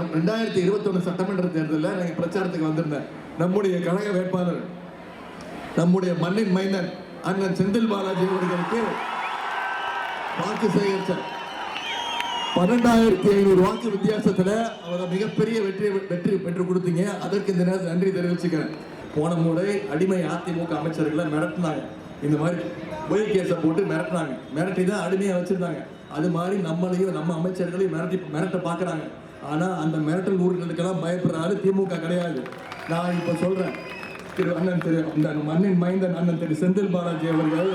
நம் ரெண்டாயிரத்தி இருபத்தொன்று சட்டமன்ற தேர்தலில் நான் பிரச்சாரத்துக்கு வந்திருந்தேன். நம்முடைய கழக வேட்பாளர் நம்முடைய மண்ணின் மைந்தன் அண்ணன் செந்தில் பாலாஜி அவர்களுக்கு வாக்கு சேகரிச்சார். பன்னெண்டாயிரத்தி ஐநூறு வாக்கு வித்தியாசத்தில் அவரை மிகப்பெரிய வெற்றி வெற்றி பெற்று கொடுத்தீங்க. அதற்கு இந்த நேரத்தில் நன்றி தெரிவிச்சுக்கிறேன். போன முறை அடிமை அதிமுக அமைச்சர்களை மிரட்டினாங்க. இந்த மாதிரி பொய் கேஸை போட்டு மிரட்டினாங்க. மிரட்டி தான் அடிமையாக வச்சிருந்தாங்க. அது மாதிரி நம்மளையும் நம்ம அமைச்சர்களையும் மிரட்டி மிரட்ட பார்க்குறாங்க. ஆனால் அந்த மிரட்டல் ஊர்களுக்கெல்லாம் பயப்படுறாரு திமுக கிடையாது. நான் இப்போ சொல்கிறேன் திரு அண்ணன் திரு அந்த மண்ணின் மைந்தன் அண்ணன் திரு செந்தில் பாலாஜி அவர்கள்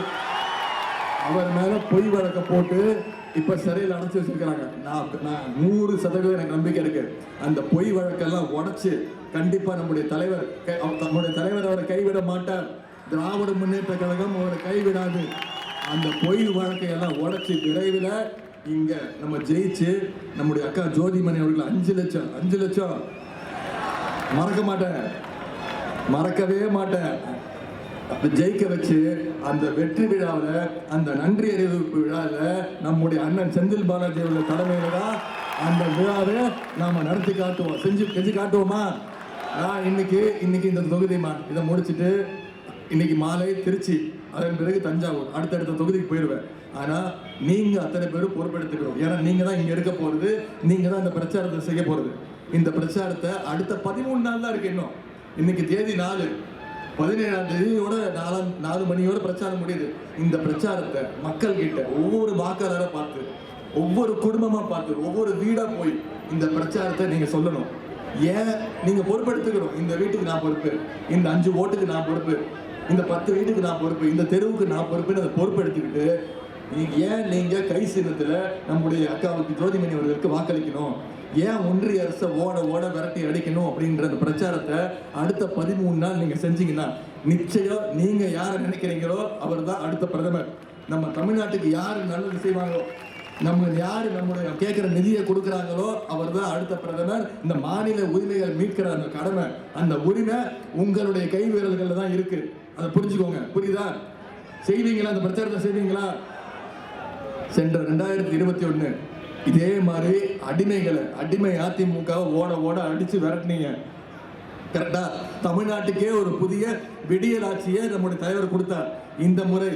அவர் மேலே பொய் வழக்க போட்டு இப்போ சிறையில் அடைச்சி வச்சிருக்கிறாங்க. நான் நான் நூறு சதவீதம் எனக்கு நம்பிக்கை இருக்கு. அந்த பொய் வழக்கெல்லாம் உடச்சி கண்டிப்பாக நம்முடைய தலைவர் கை- நம்முடைய தலைவர் அவரை கைவிட மாட்டார். திராவிட முன்னேற்ற கழகம் அவரை கைவிடாது. அந்த பொய் வழக்கையெல்லாம் உடச்சி விரைவில் இங்க நம்ம ஜெயிச்சு நம்முடைய அக்கா ஜோதிமணி அவர்கள் அஞ்சு லட்சம் அஞ்சு லட்சம். மறக்க மாட்டேன். மறக்கவே மாட்டேன். அப்ப ஜெயிக்க வச்சு அந்த வெற்றி விழாவில் அந்த நன்றி அறிவிப்பு விழாவில் நம்முடைய அண்ணன் செந்தில் பாலாஜி அவர்கள் தலைமையில தான் அந்த விழாவை நாம நடத்தி காட்டுவோம். செஞ்சு செஞ்சு காட்டுவோமா? நான் இன்னைக்கு இன்னைக்கு இந்த தொகுதிமா இதை முடிச்சுட்டு இன்னைக்கு மாலை திருச்சி அதன் பிறகு தஞ்சாவூர் அடுத்தடுத்த தொகுதிக்கு போயிடுவேன். ஆனால் நீங்கள் அத்தனை பேரும் பொறுப்பெடுத்துக்கிறோம் ஏன்னா நீங்கள் தான் இங்கே இருக்க போகிறது நீங்கள் தான் இந்த பிரச்சாரத்தை செய்ய போகிறது இந்த பிரச்சாரத்தை அடுத்த பதிமூணு நாள் தான் இருக்கு இன்னும். இன்னைக்கு தேதி நாலு. பதினேழாம் தேதியோட நாலாம் நாலு மணியோட பிரச்சாரம் முடியுது. இந்த பிரச்சாரத்தை மக்கள் கிட்ட ஒவ்வொரு வாக்காளரை பார்த்து ஒவ்வொரு குடும்பமாக பார்த்து ஒவ்வொரு வீடாக போய் இந்த பிரச்சாரத்தை நீங்கள் சொல்லணும். ஏன்? நீங்கள் பொறுப்பெடுத்துக்கணும். இந்த வீட்டுக்கு நான் பொறுப்பு. இந்த அஞ்சு ஓட்டுக்கு நான் பொறுப்பு. இந்த பத்து வீட்டுக்கு நான் பொறுப்பு இந்த தெருவுக்கு நான் பொறுப்புன்னு அதை பொறுப்பெடுத்துக்கிட்டு நீ- ஏன் நீங்க கை சின்னத்துல நம்முடைய அக்காவுக்கு ஜோதிமணி அவர்களுக்கு வாக்களிக்கணும்? ஏன் ஒன்றிய அரசை ஓட ஓட விரட்டி அடிக்கணும் அப்படின்ற அந்த பிரச்சாரத்தை அடுத்த பதிமூணு நாள் நீங்க செஞ்சீங்கன்னா நிச்சயம் நீங்க யாரை நினைக்கிறீங்களோ அவர் தான் அடுத்த பிரதமர். நம்ம தமிழ்நாட்டுக்கு யாரு நல்லது செய்வாங்களோ நம்ம யாரு நம்முடைய கேட்கிற நிதியை கொடுக்குறாங்களோ அவர் தான் அடுத்த பிரதமர். இந்த மாநில உரிமைகள் மீட்கிற அந்த கடமை அந்த உரிமை உங்களுடைய கை விரல்கள்ல தான் இருக்கு. அதை புரிஞ்சுக்கோங்க. புரியுதா? செய்வீங்களா? அந்த பிரச்சாரத்தை செய்வீங்களா? சென்ற ரெண்டாயிரத்தி இருபத்தி ஒண்ணு இதே மாதிரி அடிமைகளை அடிமை அதிமுக ஓட ஓட அடிச்சு விரட்டினீங்க. கரெக்டா தமிழ்நாட்டுக்கே ஒரு புதிய விடியல் ஆட்சியை நம்முடைய தலைவர் கொடுத்தார். இந்த முறை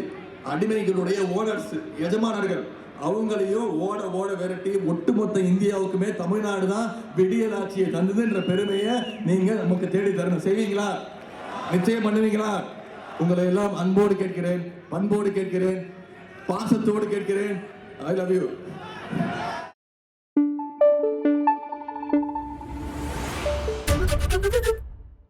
அடிமைகளுடைய ஓனர்ஸ் எஜமானர்கள் அவங்களையும் ஓட ஓட விரட்டி ஒட்டுமொத்த இந்தியாவுக்குமே தமிழ்நாடு தான் விடியல் ஆட்சியை தந்ததுன்ற பெருமையை நீங்க நமக்கு தேடி தரணும் செய்வீங்களா? நிச்சயம் பண்ணுவீங்களா? உங்களை எல்லாம் அன்போடு கேட்கிறேன் பண்போடு கேட்கிறேன் பாசத்தோடு கேட்கிறேன். I love you